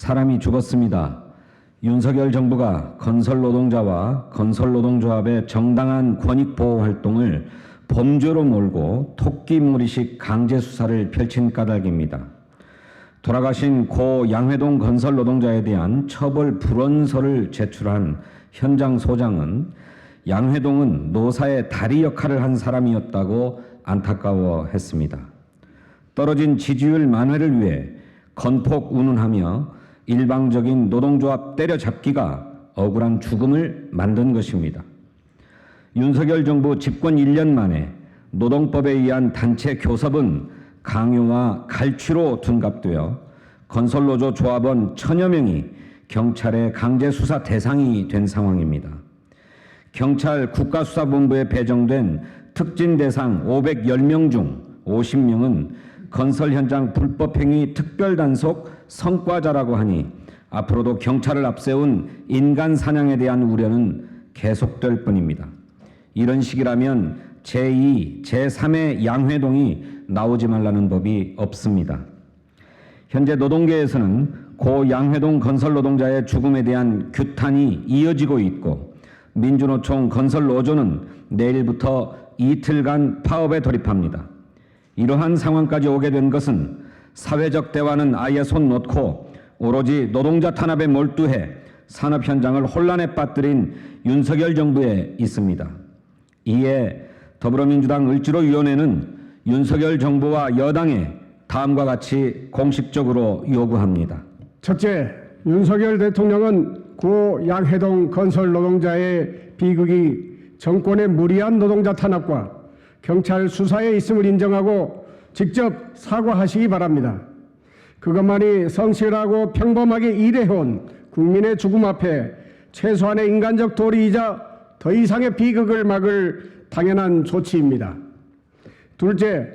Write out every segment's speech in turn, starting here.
사람이 죽었습니다. 윤석열 정부가 건설 노동자와 건설 노동조합의 정당한 권익 보호 활동을 범죄로 몰고 토끼몰이식 강제 수사를 펼친 까닭입니다. 돌아가신 고 양회동 건설 노동자에 대한 처벌 불원서를 제출한 현장 소장은 양회동은 노사의 다리 역할을 한 사람이었다고 안타까워했습니다. 떨어진 지지율 만회를 위해 건폭 운운하며 일방적인 노동조합 때려잡기가 억울한 죽음을 만든 것입니다. 윤석열 정부 집권 1년 만에 노동법에 의한 단체 교섭은 강요와 갈취로 둔갑되어 건설노조 조합원 천여 명이 경찰의 강제 수사 대상이 된 상황입니다. 경찰 국가수사본부에 배정된 특진 대상 510명 중 50명은 건설 현장 불법행위 특별단속 성과자라고 하니 앞으로도 경찰을 앞세운 인간 사냥에 대한 우려는 계속될 뿐입니다. 이런 식이라면 제2, 제3의 양회동이 나오지 말라는 법이 없습니다. 현재 노동계에서는 고 양회동 건설 노동자의 죽음에 대한 규탄이 이어지고 있고 민주노총 건설 노조는 내일부터 이틀간 파업에 돌입합니다. 이러한 상황까지 오게 된 것은 사회적 대화는 아예 손 놓고 오로지 노동자 탄압에 몰두해 산업 현장을 혼란에 빠뜨린 윤석열 정부에 있습니다. 이에 더불어민주당 을지로위원회는 윤석열 정부와 여당에 다음과 같이 공식적으로 요구합니다. 첫째, 윤석열 대통령은 고 양해동 건설 노동자의 비극이 정권의 무리한 노동자 탄압과 경찰 수사에 있음을 인정하고 직접 사과하시기 바랍니다. 그것만이 성실하고 평범하게 일해온 국민의 죽음 앞에 최소한의 인간적 도리이자 더 이상의 비극을 막을 당연한 조치입니다. 둘째,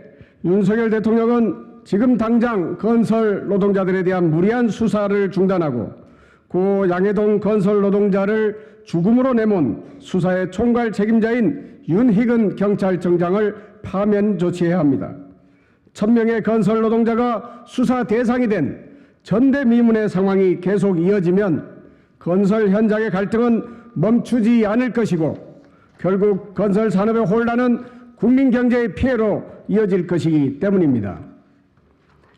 윤석열 대통령은 지금 당장 건설 노동자들에 대한 무리한 수사를 중단하고 고 양해동 건설 노동자를 죽음으로 내몬 수사의 총괄 책임자인 윤희근 경찰청장을 파면 조치해야 합니다. 천명의 건설 노동자가 수사 대상이 된 전대미문의 상황이 계속 이어지면 건설 현장의 갈등은 멈추지 않을 것이고 결국 건설 산업의 혼란은 국민 경제의 피해로 이어질 것이기 때문입니다.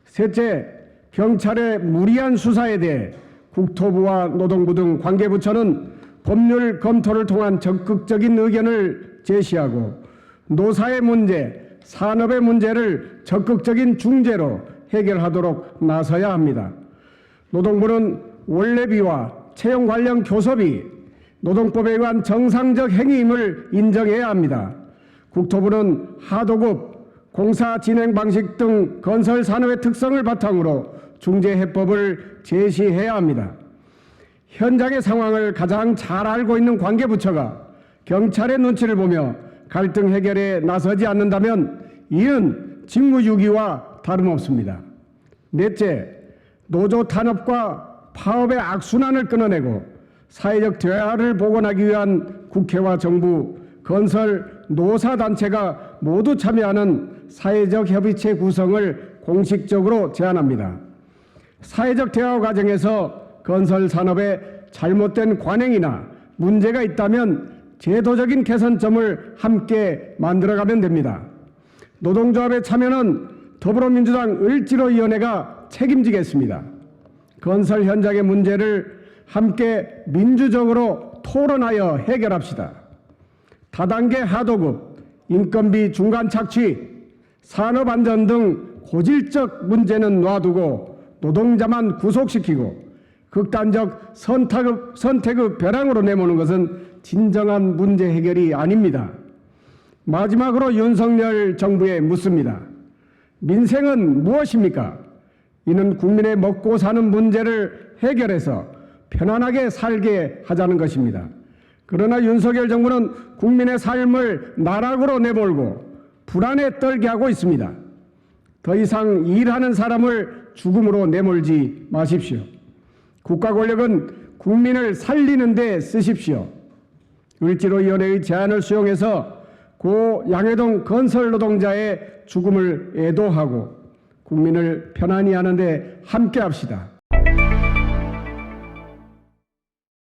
셋째, 경찰의 무리한 수사에 대해 국토부와 노동부 등 관계부처는 법률 검토를 통한 적극적인 의견을 제시하고 노사의 문제, 산업의 문제를 적극적인 중재로 해결하도록 나서야 합니다. 노동부는 원래비와 채용 관련 교섭이 노동법에 의한 정상적 행위임을 인정해야 합니다. 국토부는 하도급, 공사 진행 방식 등 건설 산업의 특성을 바탕으로 중재 해법을 제시해야 합니다. 현장의 상황을 가장 잘 알고 있는 관계부처가 경찰의 눈치를 보며 갈등 해결에 나서지 않는다면 이는 직무유기와 다름없습니다. 넷째, 노조 탄압과 파업의 악순환을 끊어내고 사회적 대화를 복원하기 위한 국회와 정부, 건설, 노사단체가 모두 참여하는 사회적 협의체 구성을 공식적으로 제안합니다. 사회적 대화 과정에서 건설 산업에 잘못된 관행이나 문제가 있다면 제도적인 개선점을 함께 만들어가면 됩니다. 노동조합의 참여는 더불어민주당 을지로위원회가 책임지겠습니다. 건설 현장의 문제를 함께 민주적으로 토론하여 해결합시다. 다단계 하도급, 인건비 중간 착취, 산업 안전 등 고질적 문제는 놔두고 노동자만 구속시키고 극단적 선택의, 선택의 벼랑으로 내모는 것은 진정한 문제 해결이 아닙니다. 마지막으로 윤석열 정부에 묻습니다. 민생은 무엇입니까? 이는 국민의 먹고 사는 문제를 해결해서 편안하게 살게 하자는 것입니다. 그러나 윤석열 정부는 국민의 삶을 나락으로 내몰고 불안에 떨게 하고 있습니다. 더 이상 일하는 사람을 죽음으로 내몰지 마십시오. 국가 권력은 국민을 살리는 데 쓰십시오. 을지로위원회의 제안을 수용해서 고 양해동 건설 노동자의 죽음을 애도하고 국민을 편안히 하는데 함께 합시다.